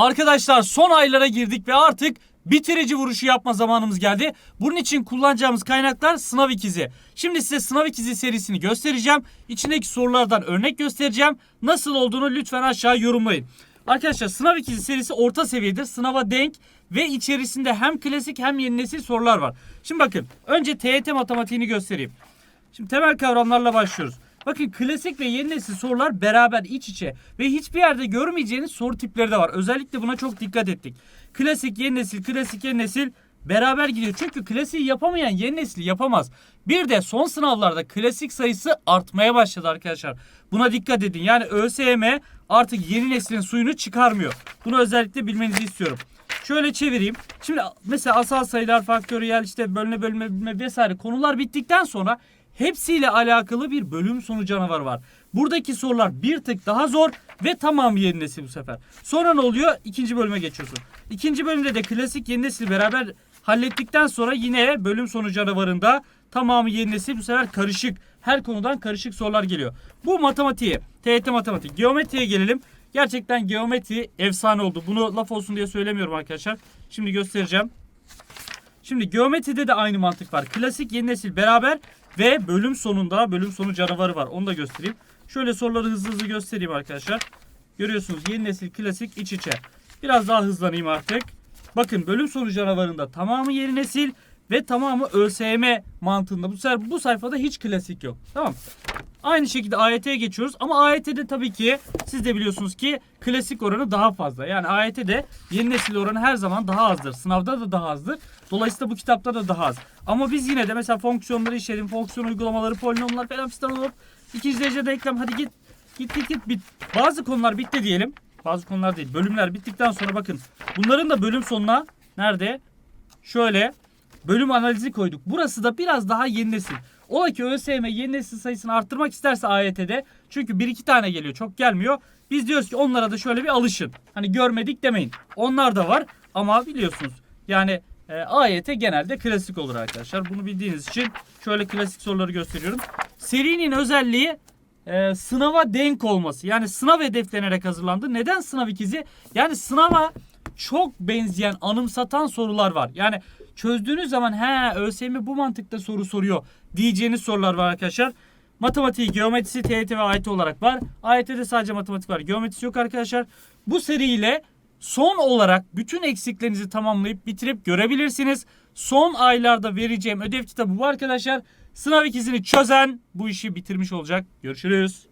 Arkadaşlar son aylara girdik ve artık bitirici vuruşu yapma zamanımız geldi. Bunun için kullanacağımız kaynaklar sınav ikizi. Şimdi size sınav ikizi serisini göstereceğim. İçindeki sorulardan örnek göstereceğim. Nasıl olduğunu lütfen aşağı yorumlayın. Arkadaşlar sınav ikizi serisi orta seviyedir. Sınava denk ve içerisinde hem klasik hem yeni nesil sorular var. Şimdi bakın önce TYT matematiğini göstereyim. Şimdi temel kavramlarla başlıyoruz. Bakın klasik ve yeni nesil sorular beraber iç içe ve hiçbir yerde görmeyeceğiniz soru tipleri de var. Özellikle buna çok dikkat ettik. Klasik, yeni nesil, klasik, yeni nesil beraber gidiyor. Çünkü klasiği yapamayan yeni nesil yapamaz. Bir de son sınavlarda klasik sayısı artmaya başladı arkadaşlar. Buna dikkat edin. Yani ÖSYM artık yeni neslin suyunu çıkarmıyor. Bunu özellikle bilmenizi istiyorum. Şöyle çevireyim. Şimdi mesela asal sayılar, faktöriyel, işte bölme bölme vesaire konular bittikten sonra hepsiyle alakalı bir bölüm sonu canavarı var. Buradaki sorular bir tık daha zor ve tamamı yeni nesil bu sefer. Sonra ne oluyor? İkinci bölüme geçiyorsun. İkinci bölümde de klasik yeni nesil beraber hallettikten sonra yine bölüm sonu canavarında tamamı yeni nesil bu sefer karışık. Her konudan karışık sorular geliyor. Bu matematiğe, TYT matematik, geometriye gelelim. Gerçekten geometri efsane oldu. Bunu laf olsun diye söylemiyorum arkadaşlar. Şimdi göstereceğim. Şimdi geometride de aynı mantık var. Klasik yeni nesil beraber ve bölüm sonunda bölüm sonu canavarı var. Onu da göstereyim. Şöyle soruları hızlı hızlı göstereyim arkadaşlar. Görüyorsunuz yeni nesil klasik iç içe. Biraz daha hızlanayım artık. Bakın bölüm sonu canavarında tamamı yeni nesil ve tamamı ÖSYM mantığında. Bu sefer bu sayfada hiç klasik yok. Tamam. Aynı şekilde AYT'ye geçiyoruz ama AYT'de tabii ki siz de biliyorsunuz ki klasik oranı daha fazla. Yani AYT'de yeni nesil oranı her zaman daha azdır. Sınavda da daha azdır. Dolayısıyla bu kitapta da daha az. Ama biz yine de mesela fonksiyonları işledim. Fonksiyon uygulamaları, polinomlar falan fistan olup ikinci derecede denklem hadi git git git git bit. Bazı konular bitti diyelim. Bazı konular değil. Bölümler bittikten sonra bakın. Bunların da bölüm sonuna nerede? Şöyle bölüm analizi koyduk. Burası da biraz daha yeni nesil. Ola ki ÖSYM yeni nesil sayısını arttırmak isterse AYT'de çünkü bir iki tane geliyor çok gelmiyor. Biz diyoruz ki onlara da şöyle bir alışın. Hani görmedik demeyin. Onlar da var ama biliyorsunuz yani e, AYT genelde klasik olur arkadaşlar. Bunu bildiğiniz için şöyle klasik soruları gösteriyorum. Serinin özelliği e, sınava denk olması. Yani sınav hedeflenerek hazırlandı. Neden sınav ikizi? Yani sınava çok benzeyen, anımsatan sorular var. Yani çözdüğünüz zaman he ÖSYM bu mantıkta soru soruyor diyeceğiniz sorular var arkadaşlar. Matematiği, geometrisi, TYT ve AYT olarak var. AYT'de sadece matematik var. Geometrisi yok arkadaşlar. Bu seriyle son olarak bütün eksiklerinizi tamamlayıp bitirip görebilirsiniz. Son aylarda vereceğim ödev kitabı bu arkadaşlar. Sınav ikizini çözen bu işi bitirmiş olacak. Görüşürüz.